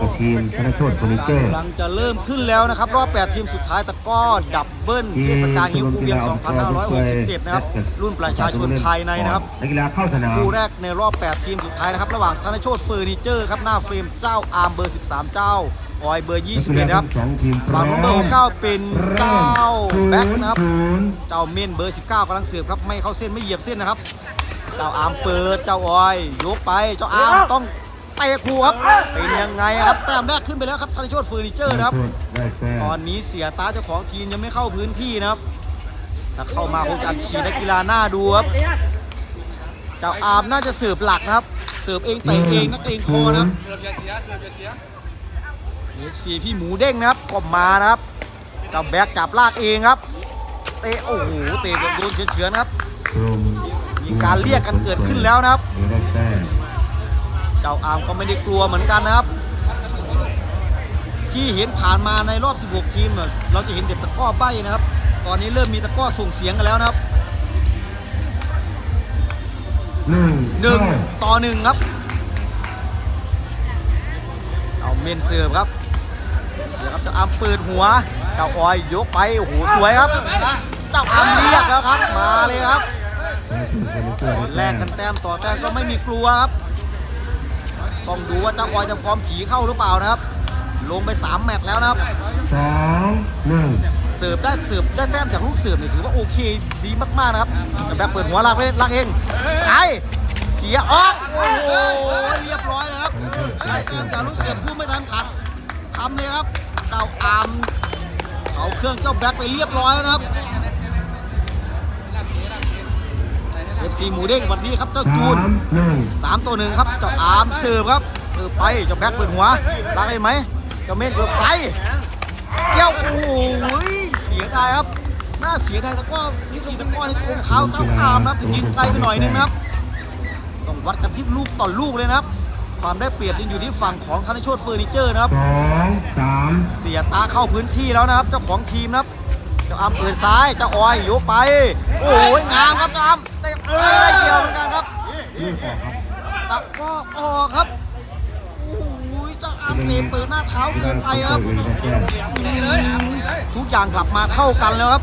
กับทีมธนโชตเฟอร์นิเจอร์กำลังจะเริ่มขึ้นแล้วนะครับ รอบ 8 ทีมสุดท้ายตะกร้อ ดับเบิลเทศกาลยิ้วภูเวียง 2567 นะครับ รุ่นประชาชนภายในนะครับนักกีฬาเข้าสนามคู่แรกในรอบ 8 ทีมสุดท้ายนะครับระหว่างธนโชตเฟอร์นิเจอร์ครับหน้าเฟรมเจ้าอาร์มเบอร์ 13 เจ้าออยเบอร์ 21นะครับสองทีมฝั่งนู้นเบอร์69เป็นเจ้าแบ็คนะครับศูนย์เจ้าเม่นเบอร์ 19กำลังเสิร์ฟครับไม่เข้าเส้นไม่เหยียบเส้นนะครับ เจ้าอาร์มเปิดเจ้าออยยกไปเจ้าอาร์มต้อง เตะครูครับ เป็นยังไงครับแต้มแรกขึ้นไปแล้วครับธนโชตเฟอร์นิเจอร์นะครับได้แต้มตอนนี้เสียตาเจ้าของทีมยังไม่เข้าพื้นที่นะครับ ถ้าเข้ามาคงจะอัดฉีดนักกีฬาหน้าดูครับเจ้าอาร์มน่าจะเสิร์ฟหลักนะครับเสิร์ฟเองเตะเองนักเลงคอนะครับเกือบจะเสียเกือบจะเสีย FC พี่หมูเด้งนะครับก็มานะครับเจ้าแบ็กจับลากเองครับ เตะโอ้โหเตะโดนเฉือนๆครับกลุ่มมีการเรียกกันเกิดขึ้นแล้วนะครับได้แต้ม เจ้าอาร์มก็ไม่ได้กลัวเหมือนกันนะครับ ที่เห็นผ่านมาในรอบ 16 ทีมเนี่ยเราจะเห็นแต่ตะกร้อใบนะครับ ตอนนี้เริ่มมีตะกร้อส่งเสียงกันแล้วนะครับหนึ่งหนึ่งเท่าต่อหนึ่งครับเอาเมนเสิร์ฟครับเสียครับเจ้าอาร์มเปิดหัว เจ้าออยยกไปโอ้โหสวยครับ เจ้าอาร์มเรียกแล้วครับ มาเลยครับได้ทีมเฟอร์นิเจอร์แลได้กแต้กัมนแต้มต่อแต้มก็ไม่มีกลัวครับ ต้องดูว่าเจ้าออยจะฟอร์มผีเข้าหรือเปล่านะครับ ลงไป 3 แมตช์แล้วนะครับสองหนึ่งเสิร์ฟได้เสิร์ฟได้แต้มจากลูกเสิร์ฟเนี่ยถือว่าโอเคดีมากๆนะครับแต่แบบเปิดหัวลากไปลากเองไอ้เกียร์ออกโอ้โหเรียบร้อยเลยครับได้แต้มจากลูกเสิร์ฟพูดไม่ทันขัดทำเลยครับเจ้าอามเอาเครื่องเจ้าแบ็คไปเรียบร้อยแล้วนะครับ FC หมูเด้งสวัสดีครับเจ้าจูสานมหนึ่งสามตัวหนึ่งครับเจ้าอาร์มเสิร์ฟครับเสิร์ฟไปเจ้าแบ็คเปิดหัวลากได้ไหมเจ้าเมธเปิดไปแก้วโอ้โหเสียดายครับน่าเสียดายตะกร้อวิธีตะกร้อในโกงเท้าเจ้าอาร์มนะครับยิงไกลไปหน่อยนึงนะครับต้องวัดกันที่ลูกต่อลูกเลยนะครับ ความได้เปรียบยังอยู่ที่ฝั่งของธนโชตเฟอร์นิเจอร์นะครับสองสามเสียตาเข้าพื้นที่แล้วนะครับ เจ้าของทีมนะครับ เจ้าอาร์มเปิดซ้าย เจ้าออยยกไป โอ้ยงามครับเจ้าอาร์ม เตะไม่ได้เกี่ยวเหมือนกันครับลูกออกครับตะกร้อออกครับโอ้ยเจ้าอาร์มเตะเปิดหน้าเท้าเกินไปครับได้แต้มทุกอย่างกลับมาเท่ากันแล้วครับ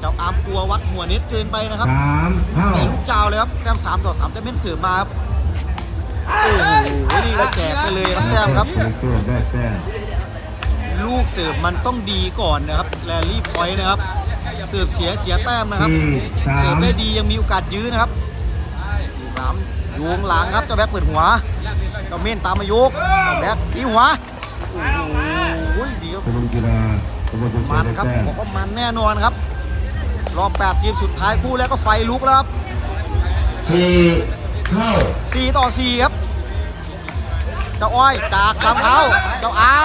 เจ้าอาร์มกลัววัดหัวเน็ตเกินไปนะครับสามเท่าเตะลูกยาวเลยครับแต้มสามต่อสามจะเม่นเสือมาครับโอ้โหนี่ก็แจกไปเลยครับแต้มครับเฟอร์นิเจอร์ได้แต้มลูกเสิร์ฟมันต้องดีก่อนนะครับแรลลี่พอยต์นะครับ เสิร์ฟเสียเสียแต้มนะครับสี่สาเสิร์ฟมได้ดียังมีโอกาสยื้อนะครับที่สามโยงหลังครับเจ้าแบ็คเปิดหัวเจ้าเม่นตามมายกเจ้าแบ็คตีหัวโอ้โหดีครับสมุนกีฬาสมุนกีฬามันได้ครับแต้มบอกว่ามันแน่นอนครับ รอบแปดทีมสุดท้ายคู่แล้วก็ไฟลุกแล้วครับสี่เท่าสี่ต่อสี่ครับ เจ้าอ้อยจากลำเท้าเจ้าอา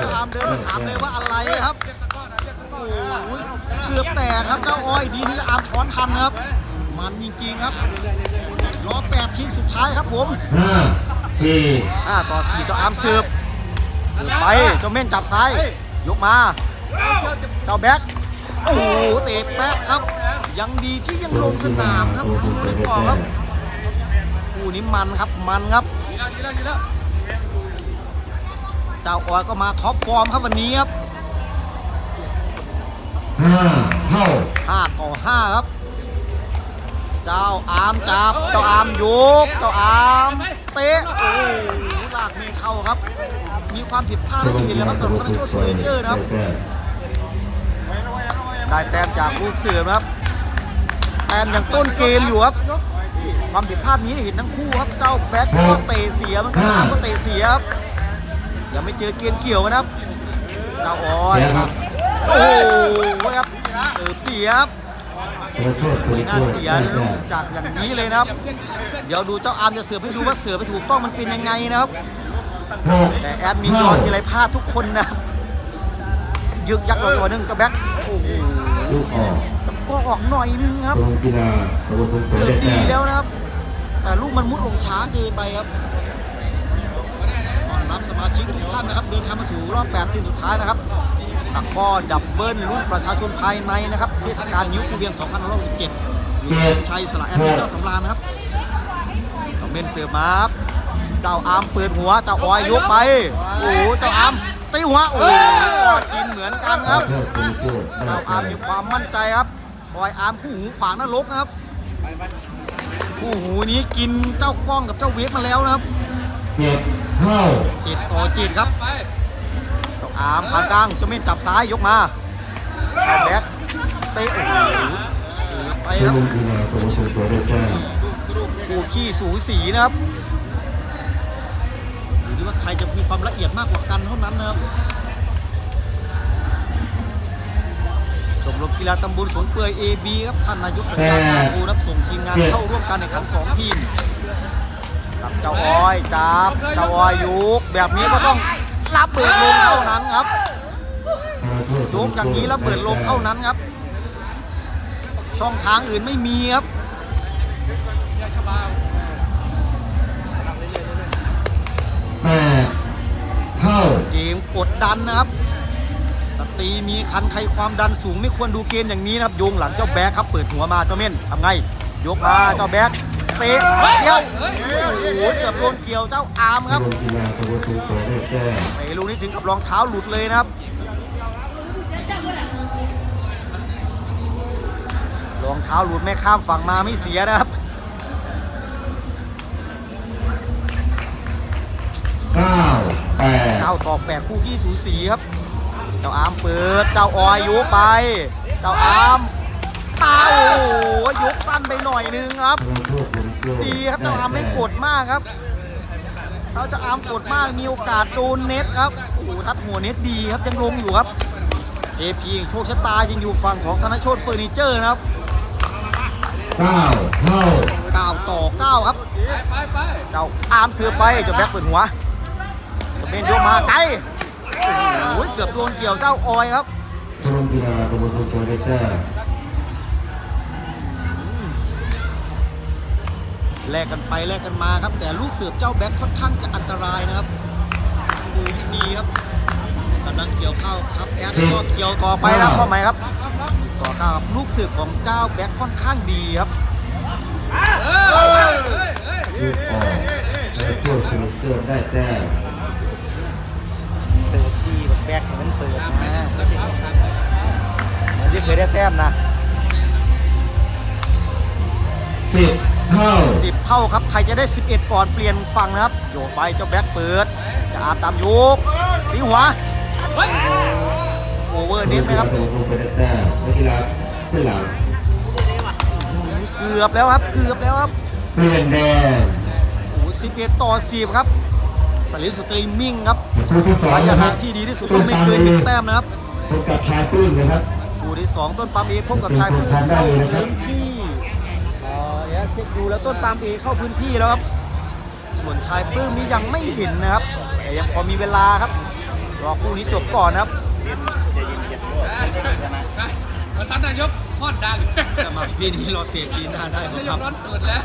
เจ้าอามเดินมาถามเลยว่าอะไรครับโอ้โหเกือบแตกครับเจ้าอ้อยดีที่เจ้าอามช้อนทันครับ มันจริงๆครับรอแปดทีมสุดท้ายครับผมห้าสี่ห้าต่อสี่เจ้าอามสืบสืบไปเจ้าเม่นจับซ้ายยกมา เจ้าแบ็คโอ้โหเตะแป๊กครับ ยังดีที่ยังลงสนามครับดูได้ก่อนครับคู่นี้มันครับมันครับดีแล้วดีแล้วดีแล้ว เจ้าออยก็มาท็อปฟอร์มครับวันนี้ครับห้าเท่า5ต่อ5ครับ เจ้าอามจับ เจ้าอามยก เจ้าอามเตะ โอ้โหลากไม่เข้าครับ มีความผิดพลาดให้เห็นแล้วครับสำหรับธนโชตเฟอร์นิเจอร์นะครับ ได้แต้มจากลูกเสือนะครับ แต้มยังต้นเกมอยู่ครับ ความผิดพลาดนี้เห็นทั้งคู่ครับ เจ้าแบ็คก็เตะเสียเหมันก็อามก็เตะเสียครับ ยังไม่เจอเกมเกี่ยวกันนะครับเจ้าออยเสียครับโอ้โหครับเสิร์ฟเสียครับขอโทษขอไม่โทน่าษเสียได้ลูแต้กมจากอย่างนี้เลยนะครับ เดี๋ยวดูเจ้าอาร์มจะเสิร์ฟให้ดูว่าเสิร์ฟไปถูกต้องมันเป็นยังไงนะครับหกแต่แอดมินยอนทีไรพลาดทุกคนนะครับยึกยักเราตัวหนึงเจ้าแบ็คโอ้โหลูกออกก็ออกหน่อยนึงครับสมุนกีฬาสมุนกีฬาเสิร์ฟได้ดีแต้มแล้วนะครับแต่ลูกมันมุดลงช้าเกินไปครับต้อนรับส มาชิกทุกท่านนะครับเดินทางมาสู่รอบ8ทีมสุดท้ายนะครับตะก้อดับเบิลรุ่นประชาชนภายในนะครับเทศกาลนิ้วกูเบียง2567อยู่เมืองชัยสระแอดมินเจ้าสำราญนะครับเมม่นเสือมารับเจ้าอาร์มเปิดหัวเจ้าออยยกไปโอ้โหเจ้าอาร์มตีหัวโอ้โหกินเหมือนกันครับเจ้าอาร์มมมีความมั่นใจครับออยอาร์มคู่หูขวางนรกนะครับคู่หูนี้กินเจ้ากล้องกับเจ้าเวฟมาแล้วนะครับ เจ็ดเท่าเจ็ดต่อเจ็ดครับไปเจ้าอาร์มผ่านกลางเจ้าเม่นจับซ้ายยกมาเอาแบ็คเตะโอ้โหไปชครับมรมกีฬาตะวันตกตัวได้แต้มคู่ขี้สูสีนะครับดูดิว่าใครจะมีความละเอียดมากกว่ากันเท่านั้นนะครับชมรมกีฬาตำบลสวนเปื่อย AB ครับท่านนายกสัญญาชาบูรับส่งทีมงานเข้าร่วมการแข่งขันสองทีมกับ เจ้าออยจับเจ้าออยยุกแบบนี้ก็ต้องรับเบิดลงเท่านั้นครับโทษยกอย่างนี้แล้วเบิดลงเท่านั้นครับ ช่องทางอื่นไม่มีครับยาชาบาวแปดเท่าเกมกดดันนะครับสตรีมีคันใครความดันสูงไม่ควรดูเกมอย่างนี้นะครับโยงหลังเจ้าแบ็คครับเปิดหัวมาเจ้าเม่นทำไงยกมาเจ้าแบ็ค เตะเกี่ยวโอ้โหเกือบโดนเกี่ยวเจ้าอาร์มชครัมบรมกีฬาตะวันตกตัวได้แต้มไอ้ลูกนี้ถึงกับรองเท้าหลุดเลยนะครับรองเท้าหลุดไม่ข้ามฝั่งมาไม่เสียนะครับเก้าแปดเก้าต่อแปดคู่ขี้สูสีครับ เจ้าอาร์มเปิด เจ้าออยยกไป เจ้าอาร์ม ตาโอ้โหยกสั้นไปหน่อยนึงครับ ดีครับเจ้าอาร์มไม่กดมากครับถ้าเจ้าอาร์มกดมากมีโอกาสโดนเน็ตครับโอ้โหทัดหัวเน็ตดีครับยังลงอยู่ครับเอพีโชคชะตายังอยู่ฝั่งของธนโชตเฟอร์นิเจอร์นะครับเก้าเท่า9ต่อ9ครับเจ้าอาร์มเสือไปจ้าแบ็คเปิดหัวจะเป็นโยกมาไกลโอ้โหเกือบโดนเกี่ยวเจ้าออยครับชมรมกีฬาตะวันตกตัวได้แต้ม แลกกันไปแลกกันมาครับ แต่ลูกเสือบเจ้าแบ็คค่อนข้างจะอันตรายนะครับต้องดูให้ดีครับกำลังเกี่ยวเข้าครับแอดก็เกี่ยวต่อไปแล้วเข้าไหมครับต่อเข้าครับลูกเสือบของเจ้าแบ็คค่อนข้างดีครับเฮ้ยเฮ้ยเฮ้ยลูกออกและช่วยคุณเกิดได้แต้มเปิดจีแบบแบ็คมันเปิดนะเหมือนที่เคยได้แต้มนะสิบ เท่าสิบเท่าครับ ใครจะได้ 11 ก่อนเปลี่ยนฝั่งนะครับ โยกไปเจ้าแบ็คเปิด จะอาบตามยุกตีหัวเฮ้ยโอเวอร์เน็ตไหมครับชมรมกีฬาตะวันตกไปได้แต้มนักกีฬาเสื้อหลังเกือบแล้วครับ เกือบแล้วครับ เปลี่ยนแดงโอ้สิบเอ็ดต่อสิบครับสลิปสตรีมมิ่งครับคู่ที่สองสายนะคทารังบที่ดีที่สุดต้องไม่เกินหนึ่งแต้มนะครับพบกับชายปื้นนะครับคู่ที่สองต้นปามเอพบกับชายพื้นเป็นคนทำได้เลยนะครับพื้นที่ เดี๋ยวเช็คดูแล้วต้นปามเอเข้าพื้นที่แล้วครับ ส่วนชายปื้มนี้ยังไม่เห็นนะครับ แต่ยังพอมีเวลาครับ รอคู่นี้จบก่อนนะครับมันทันนายกฮอดดังสมัครปีนี้รอเตะปีหน้าได้ไหมครับร้อนเปิดแล้ว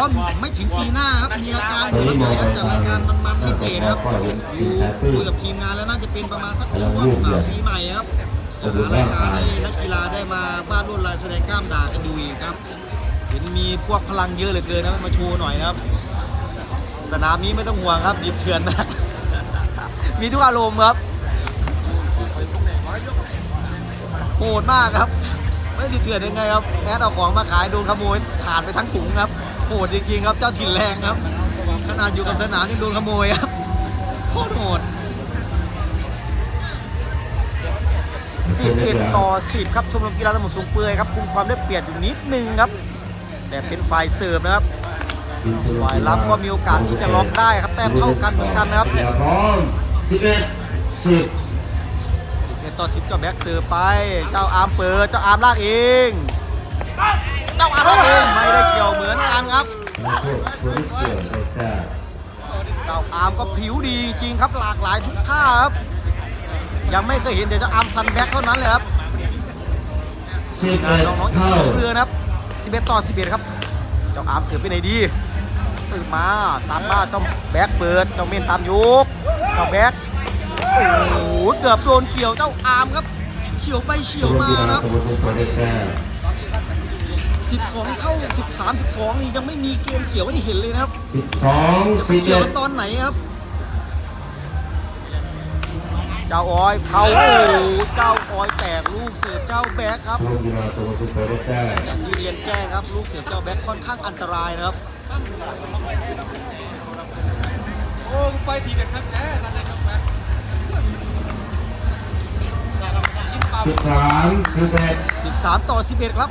ก็ไม่ถึงปีหน้าครับ มีรายการอยู่เลยครับจัดรายการมันๆให้เตะนะครับคุยกับทีมงานแล้วน่าจะเป็นประมาณสักช่วงปีใหม่ครับ รายการให้นักกีฬาได้มาบ้านรุ่นลายแสดงกล้ามด่ากันดูอีกครับ เห็นมีพวกพลังเยอะเหลือเกินนะมาโชว์หน่อยนะครับ สนามนี้ไม่ต้องห่วงครับดิบเถื่อนมากมีทุกอารมณ์ครับโหดมากครับไม่ดิบเถื่อนยังไงครับแอดเอาของมาขายโดนขโมยขาดไปทั้งถุงครับโหดจริงๆครับเจ้าถิ่นแรงครับขนาดอยู่กับสนามยังโดนขโมยครับโคตรโหด 11 ต่อ 10 ครับชมรมกีฬาสมุทรสงเปื่อยครับคุมความได้เปรียบอยู่นิดนึงครับ แต่เป็นฝ่ายเสิร์ฟนะครับฝ่ายรับก็มีโอกาสที่จะล็อกได้ครับแต้มเท่ากันเหมือนกันนะครับกีฬาพร้อมสิบเอ็ดสิบ11ต่อ 10 เจ้าแบ็กเสิร์ฟไป เจ้าอาร์มเปิด เจ้าอาร์มลากเอง เจ้าอาร์มลากเองไม่ได้เกี่ยวเหมือนกันครับเจ้าอาร์มก็ผิวดีจริงครับหลากหลายทุกท่าครับ ยังไม่เคยเห็นแต่เจ้าอาร์มซันแบ็กเท่านั้นเลยครับสิบงาเอ็นดน้องๆอีกเท่าเรือนะครับ11ต่อ11ครับเจ้าอาร์มเสือไปไหนดีสืบมาตามมาเจ้าแบ็กเปิดเจ้าเมนตามยุกเจ้าแบ็กโอ้โหเกือบโดนเกี่ยวเจ้าอาร์มครับเฉียวไปเฉีชยวมรมมากีฬานะครับตะวันตกไปได้แต้ม12เท่า13 12นี่ยังไม่มีเกมเกี่ยวให้เห็นเลยนะครับสิบสองจะไปสิบเกี่ยเอ็วดกันตอนไหนครับ เจ้าออยเขาโอ้โหเจ้าออยแตกลูกเสิร์ฟเจ้าแบ็คครับโรงกีฬาตะวันตกไปได้แต้มอย่างที่เรียนแจ้งครับลูกเสิร์ฟเจ้าแบ็คค่อนข้างอันตรายนะครับโอ้ไปทีเด็ดครับแน่ท่านนายกนะยิ้มเปล่าสิบสามสิบเอ็ด13ต่อ11ครับ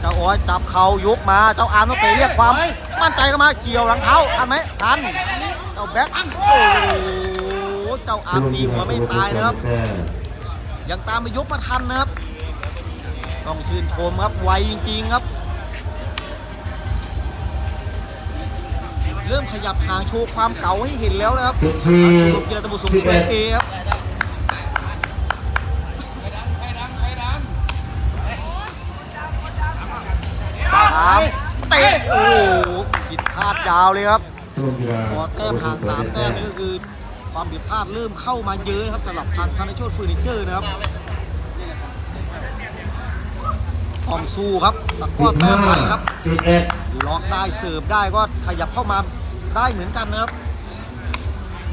เจ้าออยจับเข่ายกมาเจ้าอาร์มต้องไปเรียกความมั่นใจเข้ามาเกี่ยวหลังเท้าทันไหมทันเจ้า แบ็คโอ้โหเจ้าอาร์มตีหัวไม่ตายนะครับแต้มยังตามไปยกมาทันนะครับ ต้องชื่นชมครับไวจริง ๆครับ เริ่มขยับห่างโชว์ความเก่าให้เห็นแล้วนะครับสิบสี่ชมรมกีฬาตะบุสมสิบเอเอ็ดเอครับไปดังไปดังตามเตะโอ้โหผิดพลาดยาวเลยครับ โรงกีฬาพอแต้มห่างสามแต้มนี่ก็คือความผิดพลาดเริ่มเข้ามาเยอะนะครับสำหรับทางธนโชตเฟอร์นิเจอร์นะครับต้องสู้ครับตะก้อบแต้มใหม่ครับสิบเอ็ดล็อกได้เสิร์ฟได้ก็ขยับเข้ามาได้เหมือนกันนะครับ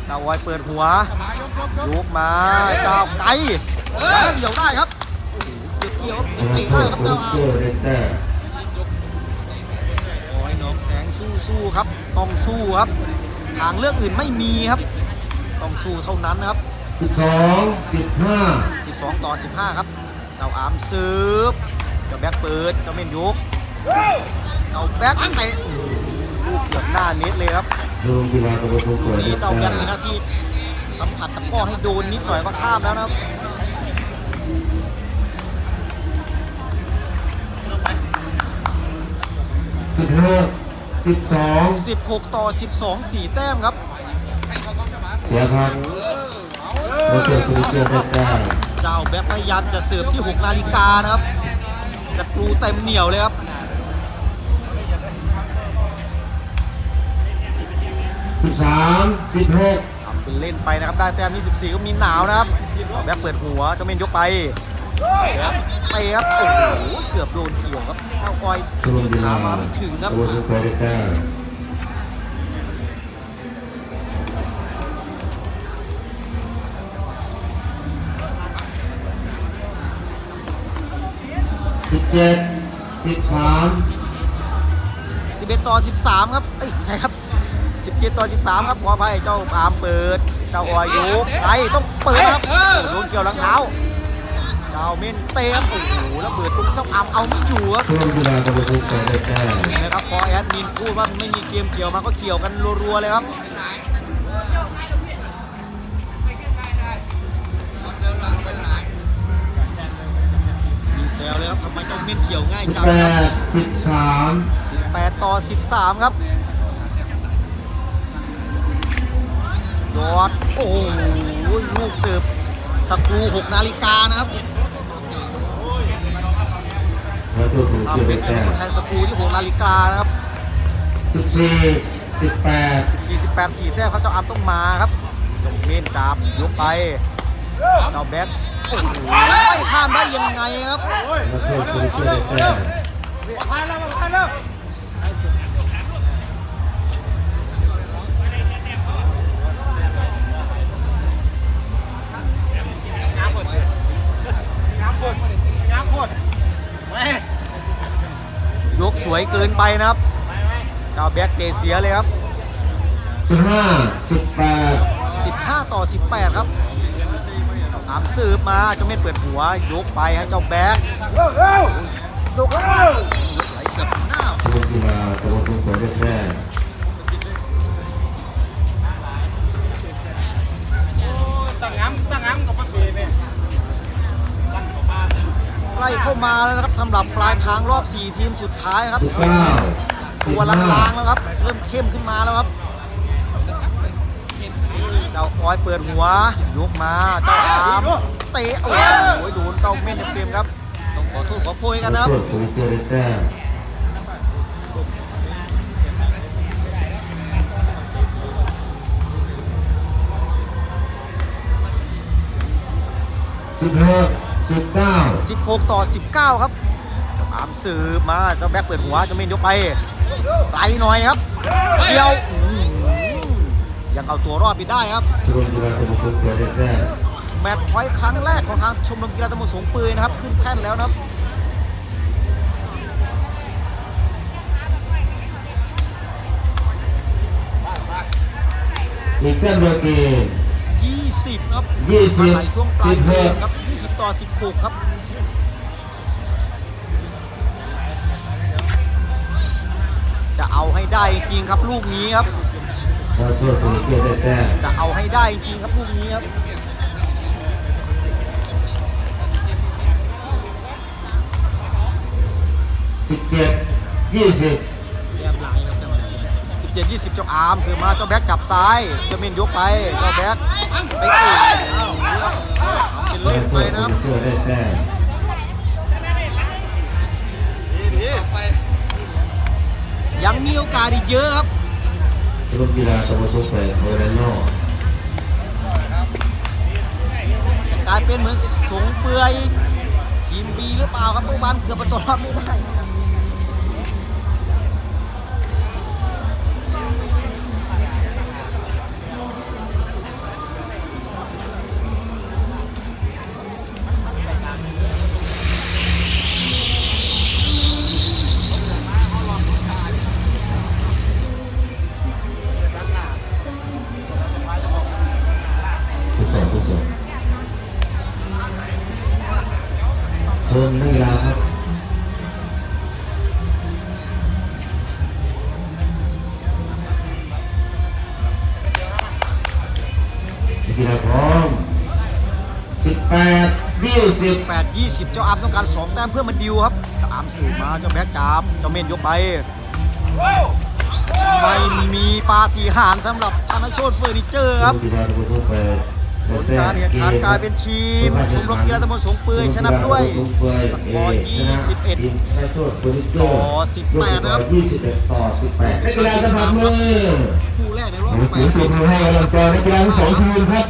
เจ้าออยเปิดหัวมายกมาเจ้าไก่ยังเกี่ยวได้ครับเกี่ยวเกี่ยวตะวันเตะได้ครับเจ้าเจอา อร์ได้แต้ม โอ้ยน้องแสงสู้สู้ครับ ต้องสู้ครับ ทางเลือกอื่นไม่มีครับ ต้องสู้เท่านั้นนะครับสิบสองสิบห้า12ต่อ15ครับเจ้าอามเสิร์ฟเจ้าแบ็คเปิดเจ้าเม่นยกเจ้าแบ็คเตะโอ้โหลูกเกือบหน้าเน็ตเลยครับโรงกีฬาตะวันตกลูไปกได้นี้เจ้าแต้แบ็คมมีหน้าที่สัมผัสตะกร้อให้โดนนิดหน่อยก็ข้ามแล้วนะครับสิบหก สิบสอง16 ต่อ 12 4 แต้มครับ เสียครับโปรเจอร์โปรเจอร์ได้แต้มเจ้าแบ็คพยายามจะเสิร์ฟที่ 6 นาฬิกานะครับสกรูเต็มเหนียวเลยครับ สิบสามสิบหกทำเป็นเล่นไปนะครับ ได้แต้ม24ก็มีหนาวนะครับแบ็คเปิดหัวเจ้าเม่นยกไป เตะครับโอ้โหเกือบโดนเกี่ยวครับเจ้าออยชมรมกีฬาขามาไม่ถึงครับตะวันตกไปได้แต้มสิบเจ็ดสิบสาม11ต่อ13ครับเอ้ยไม่ใช่ครับ17ต่อ13ครับขออภัยเจ้าอามเปิด เจ้าออยยกไปต้องเปิดนะครับโอ้โหโดนเกี่ยวหลังเท้าเจ้าเม่นเตะครับโอ้โหแล้วเบิดตรงเจ้าอามเอาไม่อยู่ครับชมรมกีฬาตะวันตกไปได้แต้มนะครับพอแอดมินพูดว่าไม่มีเกมเกี่ยวมาก็เกี่ยวกันรัวๆเลยครับมีแซวเลยครับทำไมเจ้าเม่นเกี่ยวง่ายสิบจังแปครับดสิบสาม8ต่อ13ครับยอดโอ้โหลูกเสิร์ฟสกรู6นาฬิกานะครับ แล้วตัวถูกทำเกี่ยวเป็ได้นสแต้กรูมแทนสกรูที่6นาฬิกานะครับสิบสี่สิบแปด48 4แต้มเขาเจ้าอัมต้องมาครับจงเม่นจับยกไปเจ้าแบ็คโอ้โหไม่ข้ามได้ยังไงครับแล้วตัวถูกเกี่ยวได้แต้ม ยกสวยเกินไปนะครับเจ้าแบ็คเตะเสียเลยครับสิบห้าสิบแปด15 ต่อ 18 ครับเจ้าอามสืบมาเจ้าเม่นเปิดหัวยกไปให้เจ้าแบ็คยกไหลเกือบหน้าชมรมกีฬาตะวันตกไปได้แต้มใก ล้เข้ามาแล้วนะครับสำหรับปลายทางรอบ 4 ทีมสุดท้ายครับสิบเก้าสิตับวลห้าางๆแล้วครับ เริ่มเข้มขึ้นมาแล้วครับเจ้าออยเปิดหัวยกมาเจ้าอามเตะโอ้โหโดนเต้าเม่นเต็มๆครับต้องขอโทษขอโพยกันนะครับตัวถูกเกี่ยวได้แต้มสิบหก สิบเก้า16 ต่อ 19 ครับตามสืบมาเจ้าแบ็คเปิดหัวเจะเมนยกไปไกลหน่อยครับเดียวอื้อหือยังเอาตัวรอดไปได้ครับชมรมกีฬาตะมุทุกเปิดได้แต้มแมตช์พอยต์ครั้งแรกของทางชมรมกีฬาตำบลสงปืนนะครับ ขึ้นแท่นแล้วนะครับอีกแต้มเดียวเกม20ครับ20มาไหลช่วงปลายเกม16ครับ 20ต่อ 16 ครับจะเอาให้ได้จริงๆครับลูกนี้ครับถ้าโทษตัวเกียได้แต้มจะเอาให้ได้จริงๆครับลูกนี้ครับ สิบเจ็ดยี่สิบแยมหลังครับ จังหวะนี้17 20เจ้าอาร์มเสือมาเจ้าแบ็คจับซ้ายเจ้าเมนยกไปเจ้าแบ็คไปเอ้ยเป็นเล่นไปนะครับเกียได้แต้มไปยังมีโอกาสอีกเยอะครับชมรมกีฬาตะมุทุกเปิดโอเรนโนจะกลายเป็นเหมือนสงเปื่อยทีมบีหรือเปล่าครับเมื่อวานเกือบประตูรอดไม่ได้ กีฬาพร้อมสิบแปดยี่สิบ8 20เจ้าอาร์มต้องการ2แต้มเพื่อมาดิวครับเจ้าอาร์มสื่อมาเจ้าแบ็คจับเจ้าเมนยกไปไม่มีปาฏิหาริย์สำหรับธนโชตเฟอร์นิเจอร์ครับกีฬาตะมุทุกเปิดผลการแข่งขันกลายเป็นทีมชมรมกีฬาตำบลสงเปื่อยชนะด้วยสกอร์21ทีมชาติโทษโปรลิเกอร์ต่อ18นะครับ21ต่อ18นักกีฬาสมัครมือคู่แรกในรอบหนังสือ8พิมพ์ให้กำลังใจนักกีฬาทั้งสองทีมครับ